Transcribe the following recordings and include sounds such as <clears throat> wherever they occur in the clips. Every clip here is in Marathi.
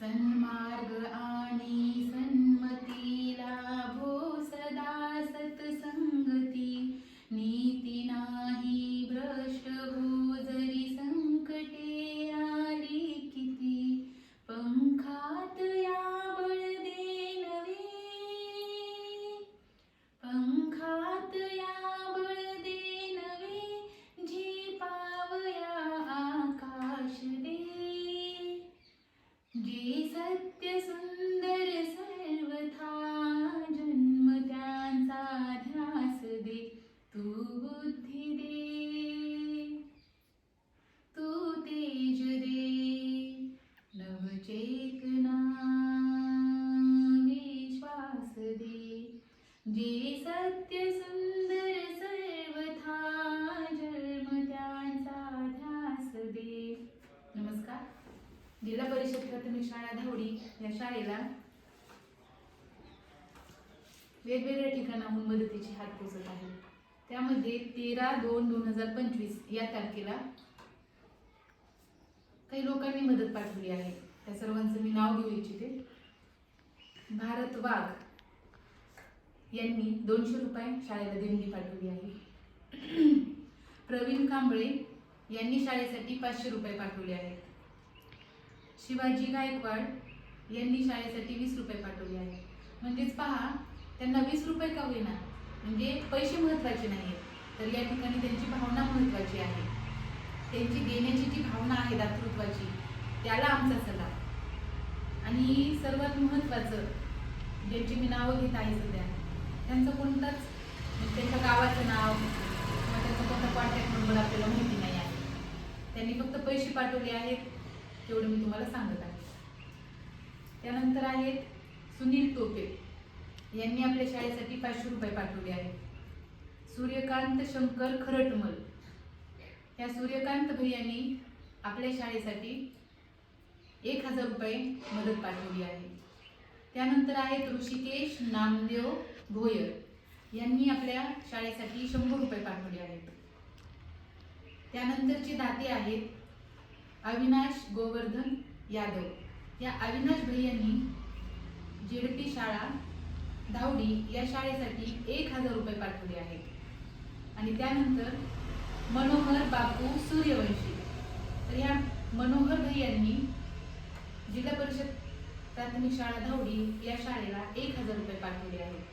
सन्मार्ग आणि जे जिल्हा परिषद प्राथमिक शाळा धावडी या शाळेला वेगवेगळ्या ठिकाणाहून मदतीची हात पोचत आहे. त्यामध्ये तेरा दोन दोन हजार पंचवीस या तारखेला काही लोकांनी मदत पाठवली आहे. त्या सर्वांचं मी नाव घेऊ इच्छिते. भारत वाघ यांनी दोनशे रुपये शाळेला देणगी पाठवली आहे. <clears throat> प्रवीण कांबळे यांनी शाळेसाठी पाचशे रुपये पाठवले आहेत. शिवाजी गायकवाड यांनी शाळेसाठी वीस रुपये पाठवले आहेत. म्हणजेच पहा त्यांना वीस रुपये का होईना? म्हणजे पैसे महत्त्वाचे नाही तर या ठिकाणी त्यांची भावना महत्त्वाची आहे. त्यांची देण्याची जी भावना आहे दातृत्वाची त्याला आमचा सल्ला. आणि सर्वात महत्त्वाचं ज्यांची मी नावं घेत आहे सध्या त्यांचं कोणताच म्हणजे त्यांच्या गावाचं नाव किंवा त्यांचा कोणता कॉन्टॅक्ट नंबर आपल्याला माहिती नाही आहे. त्यांनी फक्त पैसे पाठवले आहेत. तेवढं मी तुम्हाला सांगत आहे. त्यानंतर आहेत सुनील टोपे यांनी आपल्या शाळेसाठी पाचशे रुपये पाठवले आहेत. सूर्यकांत शंकर खरटमल. या सूर्यकांत भैयांनी आपल्या शाळेसाठी एक हजार रुपये मदत पाठवली आहे. त्यानंतर आहेत ऋषिकेश नामदेव भोयर. यांनी आपल्या शाळेसाठी शंभर रुपये पाठवले आहेत. त्यानंतरचे दाते आहेत अविनाश गोवर्धन यादव. या अविनाश भैयांनी जेडपी शाळा धावडी या शाळेसाठी एक हजार रुपये पाठवले आहेत. आणि त्यानंतर मनोहर बापू सूर्यवंशी. तर या मनोहर भैयांनी जिल्हा परिषद प्राथमिक शाळा धावडी या शाळेला एक हजार रुपये पाठवले आहेत.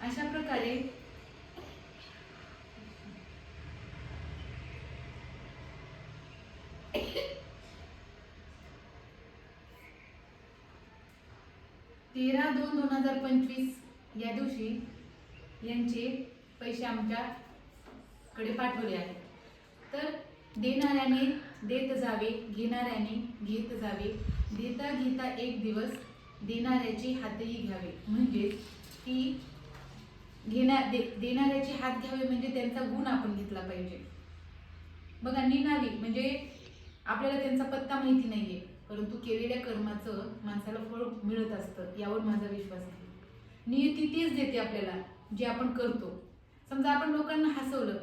अशा प्रकारे तेरा दोन दोन हजार पंचवीस या दिवशी यांचे पैसे आमच्याकडे पाठवले आहेत. तर देणाऱ्याने देत जावे घेणाऱ्याने घेत जावे. देता घेता एक दिवस देणाऱ्याचे हातही घ्यावे. म्हणजे की घेण्या दे देणाऱ्याचे हात घ्यावे म्हणजे त्यांचा गुण आपण घेतला पाहिजे. बघा निनावी म्हणजे आपल्याला त्यांचा पत्ता माहिती आहे परंतु केलेल्या कर्माचं माणसाला फळ मिळत असतं यावर माझा विश्वास आहे. नियती तेच देते आपल्याला जे आपण करतो. समजा आपण लोकांना हसवलं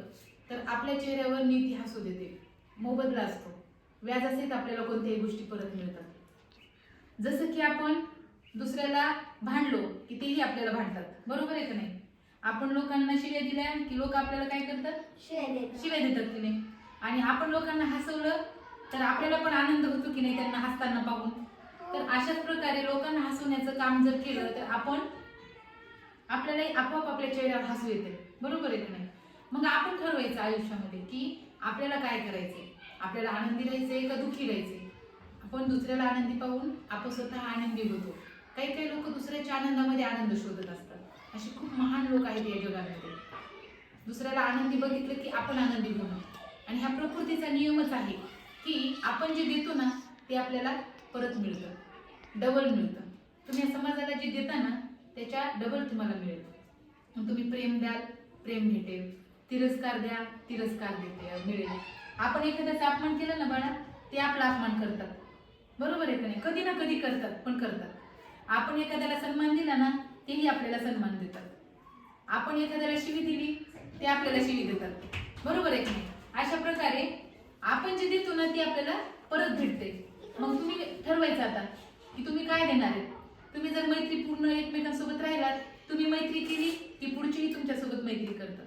तर आपल्या चेहऱ्यावर नियती हसू देते. मोबदला असतो. व्याजासहित आपल्याला कोणत्याही गोष्टी परत मिळतात. जसं की आपण दुसऱ्याला भांडलो की तेही आपल्याला भांडतात. बरोबर आहे का नाही? आपण लोकांना शिव्या दिल्या की लोक आपल्याला काय करतात? शिव्या देतात की नाही? आणि आपण लोकांना हसवलं तर आपल्याला पण आनंद होतो की नाही त्यांना हसताना पाहून तर अशाच प्रकारे लोकांना हसवण्याचं काम जर केलं तर आपण आपल्यालाही आपोआप आपल्या चेहऱ्यावर हसू येते. बरोबर आहे की नाही? मग आपण ठरवायचं आयुष्यामध्ये की आपल्याला काय करायचंय? आपल्याला आनंदी राहायचंय का दुःखी राहायचंय? आपण दुसऱ्याला आनंदी पाहून आपण स्वतः आनंदी होतो. काही काही लोक दुसऱ्याच्या आनंदामध्ये आनंद शोधत असतात. असे खूप महान लोक आहेत या जगामध्ये. दुसऱ्याला आनंदी बघितलं की आपण आनंदी होणं आणि हा प्रकृतीचा नियमच आहे की आपण जे देतो ना ते आपल्याला परत मिळतं. डबल मिळतं. तुम्ही या समाजाला जे देता ना त्याच्या डबल तुम्हाला मिळेल. मग तुम्ही प्रेम द्याल प्रेम भेटेल. तिरस्कार द्या तिरस्कार देते मिळेल. आपण एखाद्याचा अपमान केला ना बाळा ते आपला अपमान करतात. बरोबर आहे का नाही? कधी ना कधी करतात पण करतात. आपण एखाद्याला सन्मान दिला ना तेही आपल्याला सन्मान देतात. आपण एखाद्याला शिवी दिली ते आपल्याला शिवी देतात. बरोबर आहे की नाही? अशा प्रकारे आपण जे देतो ना ते आपल्याला परत भेटते. मग तुम्ही ठरवायचं आता की तुम्ही काय देणार आहे? तुम्ही जर मैत्री पूर्ण एकमेकांसोबत राहिलात तुम्ही मैत्री केली की पुढचीही तुमच्यासोबत मैत्री करतात.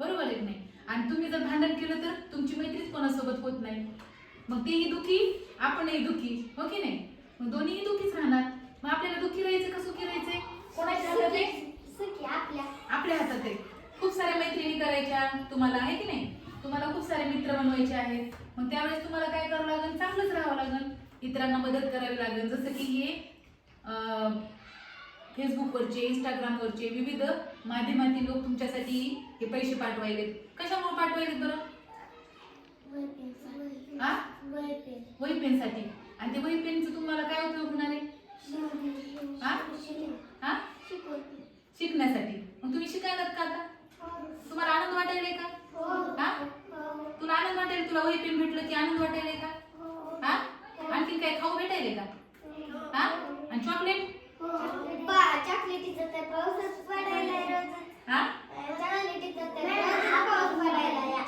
बरोबर आहे की नाही? आणि तुम्ही जर भांडण केलं तर तुमची मैत्रीच कोणासोबत होत नाही. मग तेही दुखी आपणही दुखी हो की नाही? मग दोन्हीही दुखीच राहणार. मग आपल्याला दुखी राहायचं का सुखी राहायचंय कोणाच्या हातात आहे? आपल्या हातात आहे. खूप साऱ्या मैत्रिणी करायच्या तुम्हाला आहे की नाही? तुम्हाला खूप सारे मित्र बनवायचे आहेत. मग त्यावेळेस तुम्हाला काय करावं लागेल? चांगलंच राहावं लागेल. इतरांना मदत करावी लागेल. जसं की हे फेसबुकवरचे इंस्टाग्रामवरचे विविध माध्यमातील लोक तुमच्यासाठी हे पैसे पाठवायलेत. कशामुळे पाठवायलेत बरं? हा? वही पेनसाठी आणि ते वही पेनचं तुम्हाला काय उपयोग होणार आहे? हा? शिकण्यासाठी. मग तुम्ही शिकायलात का आता? तुम्हाला आनंद वाटायला का हा तुला आनंद वाटायला तुला वही पेन भेटलं की आनंद वाटायलाय का हा? आणखी काय खाऊ भेटायले का हा? आणि चॉकलेट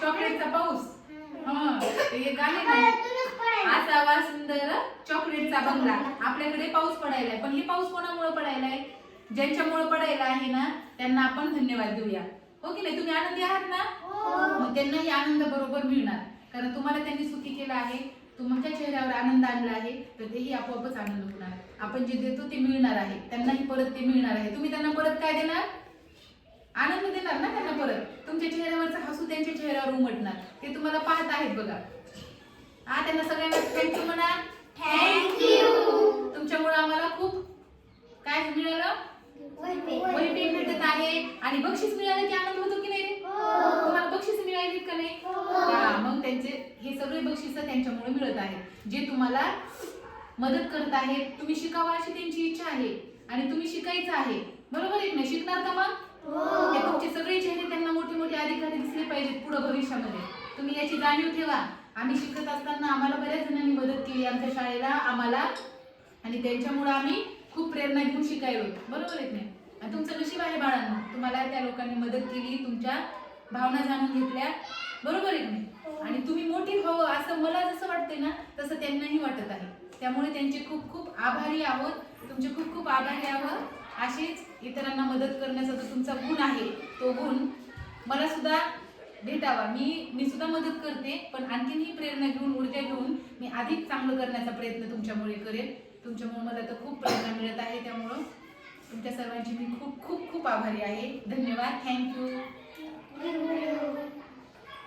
चॉकलेटीचं हा? पाऊस हा. असावा सुंदर चॉकलेटचा बंगला. आपल्याकडे पाऊस पडायलाय पण हे पाऊस कोणामुळे पडायलाय ज्यांच्यामुळे पडायला आहे ना त्यांना आपण धन्यवाद देऊया. हो की नाही? तुम्ही आनंदी आहात ना? मग त्यांनाही आनंद बरोबर मिळणार. कारण तुम्हाला त्यांनी सुखी केलं आहे तुमच्या चेहऱ्यावर आनंद आणला आहे तर तेही आपोआपच आनंद होणार. आपण जे देतो ते मिळणार आहे. त्यांनाही परत ते मिळणार आहे. तुम्ही त्यांना परत काय देणार? आनंद देणार ना त्यांना परत? तुमच्या चेहऱ्यावरचं हसू त्यांच्या चेहऱ्यावर उमटणार. ते तुम्हाला पाहत आहेत बघा. हा त्यांना सगळ्यांना थँक्यू म्हणा. You. तुमच्यामुळे आम्हाला खूप काय मिळालं? वही आहे. आणि बक्षीस मिळालं की आनंद होतो की नाही? तुम्हाला बक्षीस मिळाली का नाही? हा. मग त्यांचे हे सगळे बक्षीस त्यांच्यामुळे मिळत आहेत. जे तुम्हाला मदत करत आहेत तुम्ही शिकावा अशी त्यांची इच्छा आहे आणि तुम्ही शिकायचं आहे. बरोबर आहे नाही? शिकणार का मग? हे. तुमचे सगळे चेहरे त्यांना मोठे मोठे अधिकारी दिसले पाहिजेत पुढे भविष्यामध्ये. तुम्ही याची जाणीव ठेवा. आम्ही शिकत असताना आम्हाला बऱ्याच जणांनी मदत केली आमच्या शाळेला आम्हाला. आणि त्यांच्यामुळे आम्ही खूप प्रेरणा घेऊन शिकायलो. बरोबर आहे नाही? आणि तुमचं नशीब आहे बाळांनो. तुम्हाला त्या लोकांनी मदत केली तुमच्या भावना जाणून घेतल्या. बरोबर आहे की नाही? आणि तुम्ही मोठी व्हावं असं मला जसं वाटते ना तसं त्यांनाही वाटत आहे. त्यामुळे त्यांचे खूप खूप आभारी आहोत. तुमचे खूप खूप आभारी आहोत. असेच इतरांना मदत करण्याचा जो तुमचा गुण आहे तो गुण मला सुद्धा भेटावा. मी मी सुद्धा मदत करते पण आणखीनही प्रेरणा घेऊन ऊर्जा घेऊन मी अधिक चांगलं करण्याचा प्रयत्न तुमच्यामुळे करेन. तुमच्यामुळे मला तर खूप प्रेरणा मिळत आहे. त्यामुळं तुमच्या सर्वांची मी खूप खूप खूप आभारी आहे. धन्यवाद. Thank you and will